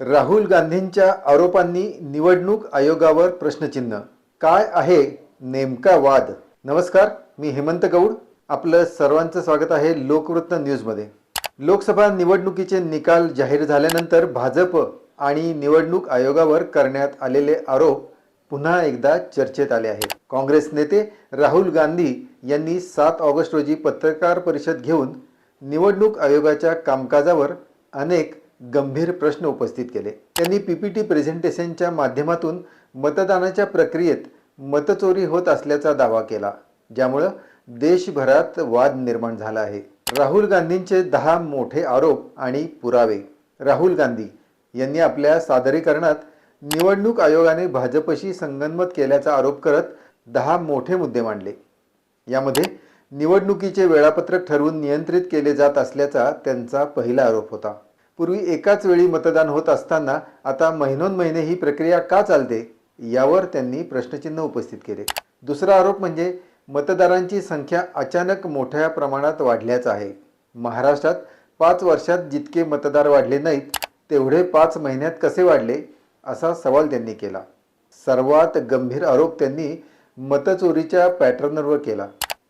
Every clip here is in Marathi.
राहुल गांधींच्या आरोपांनी निवडणूक आयोगावर प्रश्नचिन्ह. काय आहे नेमका वाद? नमस्कार मी हेमंत गौड. आपलं सर्वांचं स्वागत आहे लोकवृत्त न्यूजमध्ये. लोकसभा निवडणुकीचे निकाल जाहीर झाल्यानंतर भाजप आणि निवडणूक आयोगावर करण्यात आलेले आरोप पुन्हा एकदा चर्चेत आले आहेत. काँग्रेस नेते राहुल गांधी यांनी सात ऑगस्ट रोजी पत्रकार परिषद घेऊन निवडणूक आयोगाच्या कामकाजावर अनेक गंभीर प्रश्न उपस्थित केले. त्यांनी पीपीटी प्रेझेंटेशनच्या माध्यमातून मतदानाच्या प्रक्रियेत मतचोरी होत असल्याचा दावा केला ज्यामुळं देशभरात वाद निर्माण झाला आहे. राहुल गांधींचे दहा मोठे आरोप आणि पुरावे. राहुल गांधी यांनी आपल्या सादरीकरणात निवडणूक आयोगाने भाजपशी संगनमत केल्याचा आरोप करत दहा मोठे मुद्दे मांडले. यामध्ये निवडणुकीचे वेळापत्रक ठरवून नियंत्रित केले जात असल्याचा त्यांचा पहिला आरोप होता. पूर्वी एकाच वेळी मतदान होत असताना आता महिनोन्महिने ही प्रक्रिया का चालते यावर त्यांनी प्रश्नचिन्ह उपस्थित केले. दुसरा आरोप म्हणजे मतदारांची संख्या अचानक मोठ्या प्रमाणात वाढल्याच आहे. महाराष्ट्रात पाच वर्षात जितके मतदार वाढले नाहीत तेवढे पाच महिन्यात कसे वाढले असा सवाल त्यांनी केला. सर्वात गंभीर आरोप त्यांनी मतचोरीच्या पॅटर्नवर केला.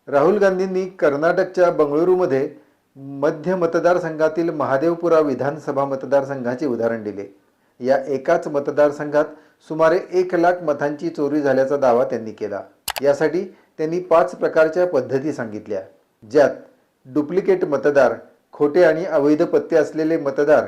राहुल गांधींनी कर्नाटकच्या बंगळुरूमध्ये मध्य मतदारसंघातील महादेवपुरा विधानसभा मतदारसंघाचे उदाहरण दिले. या एकाच मतदारसंघात सुमारे एक लाख मतांची चोरी झाल्याचा दावा त्यांनी केला. यासाठी त्यांनी पाच प्रकारच्या पद्धती सांगितल्या. ज्यात डुप्लिकेट मतदार खोटे आणि अवैध पत्ते असलेले मतदार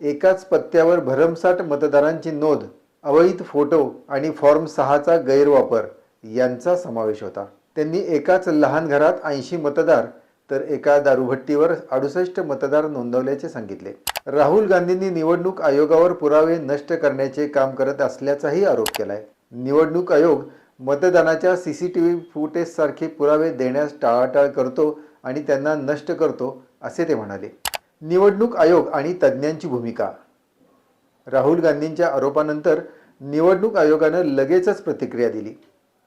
एकाच पत्त्यावर भरमसाठ मतदारांची नोंद अवैध फोटो आणि फॉर्म सहाचा गैरवापर यांचा समावेश होता. त्यांनी एकाच लहान घरात ऐंशी मतदार तर एका दारूभट्टीवर अडुसष्ट मतदार नोंदवल्याचे सांगितले. राहुल गांधींनी निवडणूक आयोगावर पुरावे नष्ट करण्याचे काम करत असल्याचाही आरोप केलाय. निवडणूक आयोग मतदानाच्या सी सी टी व्ही फुटेजसारखे पुरावे देण्यास टाळाटाळ करतो आणि त्यांना नष्ट करतो असे ते म्हणाले. निवडणूक आयोग आणि तज्ज्ञांची भूमिका. राहुल गांधींच्या आरोपानंतर निवडणूक आयोगानं लगेचच प्रतिक्रिया दिली.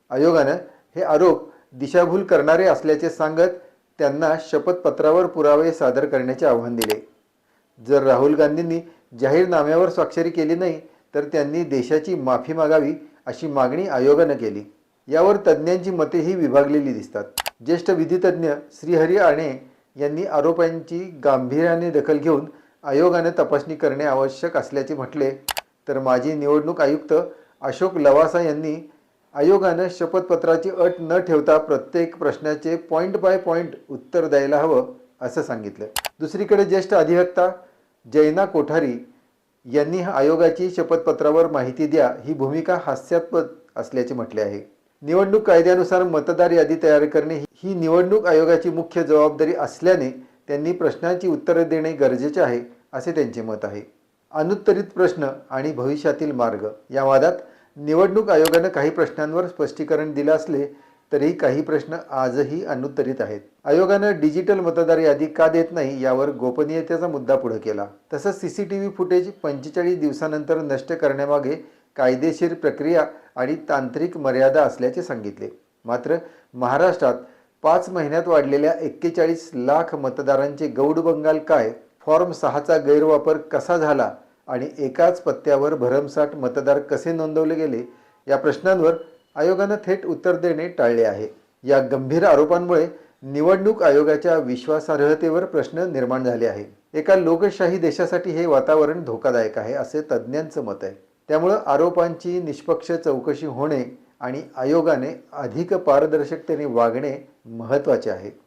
आयोगानं हे आरोप दिशाभूल करणारे असल्याचे सांगत त्यांना शपथपत्रावर पुरावे सादर करण्याचे आव्हान दिले. जर राहुल गांधींनी जाहीरनाम्यावर स्वाक्षरी केली नाही तर त्यांनी देशाची माफी मागावी अशी मागणी आयोगानं केली. यावर तज्ज्ञांची मतेही विभागलेली दिसतात. ज्येष्ठ विधितज्ञ श्रीहरी आणे यांनी आरोपांची गांभीर्याने दखल घेऊन आयोगाने तपासणी करणे आवश्यक असल्याचे म्हटले. तर माजी निवडणूक आयुक्त अशोक लवासा यांनी आयोगानं शपथपत्राची अट न ठेवता प्रत्येक प्रश्नाचे पॉईंट बाय पॉईंट उत्तर द्यायला हवं असं सांगितलं. दुसरीकडे ज्येष्ठ अधिवक्ता जैना कोठारी यांनी आयोगाची शपथपत्रावर माहिती द्या ही भूमिका हास्यास्पद असल्याचे म्हटले आहे. निवडणूक कायद्यानुसार मतदार यादी तयार करणे ही निवडणूक आयोगाची मुख्य जबाबदारी असल्याने त्यांनी प्रश्नांची उत्तरे देणे गरजेचे आहे असे त्यांचे मत आहे. अनुत्तरित प्रश्न आणि भविष्यातील मार्ग या वादात निवडणूक आयोगानं काही प्रश्नांवर स्पष्टीकरण दिलं असले तरी काही प्रश्न आजही अनुत्तरित आहेत. आयोगानं डिजिटल मतदार यादी का देत नाही यावर गोपनीयतेचा मुद्दा पुढे केला. तसंच C C T V footage पंचेचाळीस दिवसानंतर नष्ट करण्यामागे कायदेशीर प्रक्रिया आणि तांत्रिक मर्यादा असल्याचे सांगितले. मात्र महाराष्ट्रात पाच महिन्यात वाढलेल्या एक्केचाळीस लाख मतदारांचे गौड बंगाल काय? फॉर्म सहाचा गैरवापर कसा झाला? आणि एकाच पत्त्यावर भरमसाठ मतदार कसे नोंदवले गेले या प्रश्नांवर आयोगानं थेट उत्तर देणे टाळले आहे. या गंभीर आरोपांमुळे निवडणूक आयोगाच्या विश्वासार्हतेवर प्रश्न निर्माण झाले आहे. एका लोकशाही देशासाठी हे वातावरण धोकादायक आहे असे तज्ज्ञांचं मत आहे. त्यामुळं आरोपांची निष्पक्ष चौकशी होणे आणि आयोगाने अधिक पारदर्शकतेने वागणे महत्त्वाचे आहे.